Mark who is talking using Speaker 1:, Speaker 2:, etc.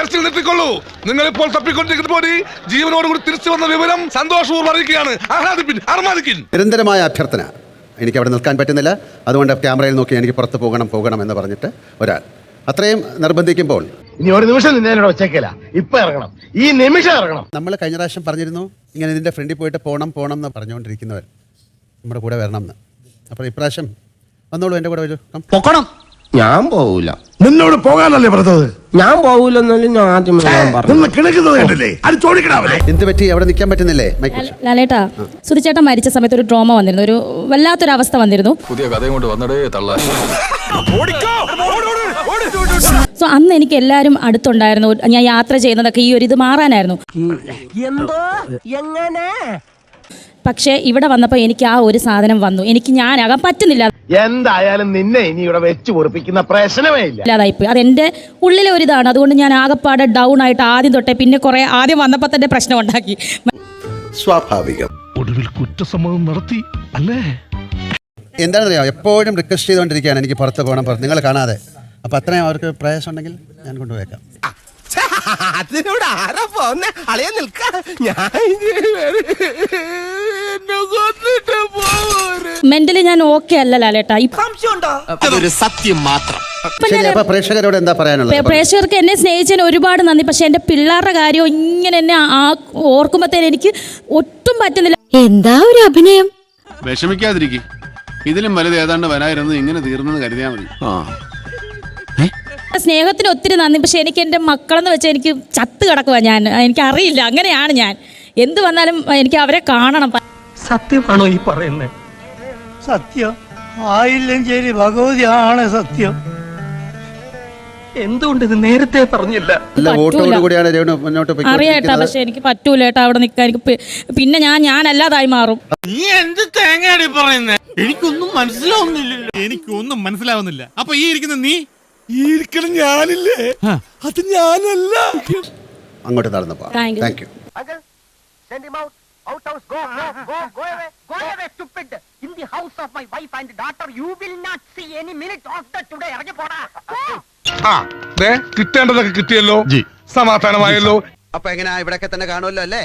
Speaker 1: പറച്ചിൽ നിർത്തിക്കൊള്ളൂ. നിങ്ങൾ ഇപ്പോൾ തപ്പിക്കൊണ്ടിരിക്കുന്ന പോലെ ജീവനോടുകൂടി തിരിച്ചു വന്ന വിവരം സന്തോഷപൂർവം അറിയിക്കുകയാണ്. ആഹ്ലാദിപ്പിൻ അർമാദിക്കിൻ.
Speaker 2: നിരന്തരമായ അഭ്യർത്ഥന. എനിക്ക് അവിടെ നിൽക്കാൻ പറ്റുന്നില്ല. അതുകൊണ്ട് ക്യാമറയിൽ നോക്കി എനിക്ക് പുറത്ത് പോകണം പോകണം എന്ന് പറഞ്ഞിട്ട് ഒരാൾ. അത്രയും നിർബന്ധിക്കുമ്പോൾ
Speaker 3: ഇനി ഒരു നിമിഷം നിന്നെ എന്നോട് വെച്ചേക്കല ഇപ്പൊ ഇറങ്ങണം. ഈ നിമിഷം ഇറങ്ങണം.
Speaker 2: നമ്മൾ കഴിഞ്ഞ പ്രാവശ്യം പറഞ്ഞിരുന്നു ഇങ്ങനെ ഇതിന്റെ ഫ്രണ്ടിൽ പോയിട്ട് പോകണം പോകണം എന്ന് പറഞ്ഞുകൊണ്ടിരിക്കുന്നവർ നമ്മുടെ കൂടെ വരണം എന്ന് അപ്പോൾ ഇപ്രാവശ്യം വന്നോളൂ എന്റെ കൂടെ വരൂ. പോകണം
Speaker 4: പൊക്കണം. ഞാൻ പോവൂല.
Speaker 3: നിന്നോട് പോകാനല്ലേ പറഞ്ഞത്?
Speaker 4: ഞാൻ പോവൂലെന്നാലും ഞാൻ ആദ്യം ഞാൻ പറഞ്ഞു.
Speaker 3: നിന്ന് കിണക്കുന്നത് കണ്ടില്ലേ? അത് ചോദിക്കണവരെ
Speaker 2: എന്ത് പറ്റി? അവിടെ നിൽക്കാൻ പറ്റുന്നില്ലേ? മൈക്ക് വെച്ച്.
Speaker 5: ലാലേട്ടാ സുധിച്ചേട്ടൻ മരിച്ച സമയത്ത് ഒരു ഡ്രോമ വന്നിരുന്നു. ഒരു വല്ലാത്തൊരു അവസ്ഥ വന്നിരുന്നു.
Speaker 6: പുതിയ കഥയും കൊണ്ട് വന്നടേ തള്ള.
Speaker 5: സോ അന്ന് എനിക്ക് എല്ലാവരും അടുത്തുണ്ടായിരുന്നു. ഞാൻ യാത്ര ചെയ്യുന്നതൊക്കെ ഈ ഒരു ഇത് മാറാനായിരുന്നു.
Speaker 4: എന്തോ? എങ്ങനെ?
Speaker 5: പക്ഷേ ഇവിടെ വന്നപ്പോൾ എനിക്ക് ആ ഒരു സാധനം വന്നു. എനിക്ക് ഞാനാകാൻ പറ്റുന്നില്ല.
Speaker 3: എന്തായാലും നിന്നെ ഇനി ഇവിടെ വെച്ച് പൊറിപ്പിക്കുന്ന പ്രശ്നമേ ഇല്ല.
Speaker 5: ഇല്ലാതായിപ്പോയി. എന്റെ ഉള്ളിലെ ഒരു ഇതാണ്. അതുകൊണ്ട് ഞാൻ ആകെപ്പാടെ ഡൗൺ ആയിട്ട് ആദ്യം തൊട്ടേ പിന്നെ കുറേ ആദ്യം വന്നപ്പോൾ തന്നെ പ്രശ്നം ഉണ്ടാക്കി.
Speaker 2: സ്വാഭാവികം.
Speaker 1: ഒടുവിൽ കുറ്റസമ്മതം നടത്തി അല്ലേ?
Speaker 2: എന്താണെന്നറിയാം? എപ്പോഴും റിക്വസ്റ്റ് ചെയ്തുകൊണ്ടിരിക്കുകയാണ് എനിക്ക് പുറത്ത് പോകണം പുറത്ത്. നിങ്ങൾ കാണാതെ. അപ്പോൾ അത്രയും അവർക്ക് പ്രയാസം ഉണ്ടെങ്കിൽ ഞാൻ കൊണ്ടുപോയേക്കാം.
Speaker 4: അതിനോട് ആരാ പോന്നെ? അളിയ നിൽക്ക. ഞാൻ
Speaker 5: മെന്റലി ഞാൻ ഓക്കെ അല്ല ലാലേട്ടാ. ഇപ്പൊ
Speaker 4: അതൊരു സത്യം മാത്രം.
Speaker 2: ശരി പ്രേക്ഷകരോട് എന്താ പറയാനുള്ളത്?
Speaker 5: പ്രേക്ഷകർക്ക് എന്നെ സ്നേഹിച്ചതിന് ഒരുപാട് നന്ദി. പക്ഷെ എന്റെ പിള്ളേരുടെ കാര്യം ഇങ്ങനെ എന്നെ ആ ഓർക്കുമ്പോഴത്തേന് എനിക്ക് ഒട്ടും പറ്റുന്നില്ല.
Speaker 7: എന്താ ഒരു അഭിനയം?
Speaker 8: വിഷമിക്കാതിരിക്കും. ഇതിലും വലുത് ഏതാണ്ട് വരായിരുന്നു ഇങ്ങനെ തീർന്നെന്ന് കരുതിയാൽ മതി.
Speaker 5: സ്നേഹത്തിന് ഒത്തിരി നന്ദി. പക്ഷെ എനിക്ക് എന്റെ മക്കളെന്ന് വെച്ച എനിക്ക് ചത്ത് കിടക്കുക ഞാൻ. എനിക്കറിയില്ല. അങ്ങനെയാണ് ഞാൻ. എന്ത് വന്നാലും എനിക്ക് അവരെ കാണണം.
Speaker 9: സത്യമാണോ ഈ പറയുന്നത് സത്യം. ആയില്ലഞ്ചേരി ഭഗവതിയാണ് സത്യം. എന്തുകൊണ്ട് ഇത് നേരത്തെ പറഞ്ഞില്ല?
Speaker 5: അറിയാട്ടാ പക്ഷെ എനിക്ക് പറ്റൂലേട്ടാ അവിടെ നിൽക്കാൻ. എനിക്ക് പിന്നെ ഞാൻ ഞാനല്ലാതായി മാറും.
Speaker 9: നീ എന്ത് തേങ്ങയാടി പറയുന്നത് എനിക്കൊന്നും മനസ്സിലാവുന്നില്ലല്ലോ.
Speaker 10: എനിക്കൊന്നും മനസ്സിലാവുന്നില്ല. അപ്പൊ ഈ ഇരിക്കുന്ന നീ?
Speaker 1: ഈ ഇരിക്കണ ഞാനില്ലേ? അത് ഞാനല്ല.
Speaker 2: അങ്ങോട്ട് നടന്നു. Thank you
Speaker 3: Send him out. Out house. Go, go, go, go away. Go away, stupid. The house of my wife and daughter, you will not see any minute of that today. ഇറങ്ങി പോടാ. Samatha
Speaker 1: ആ ദേ കിട്ടേണ്ടതൊക്കെ കിട്ടിയല്ലോ സമാധാനമായല്ലോ
Speaker 2: അപ്പൊ എങ്ങനെയാ ഇവിടെയൊക്കെ തന്നെ കാണുമല്ലോ അല്ലേ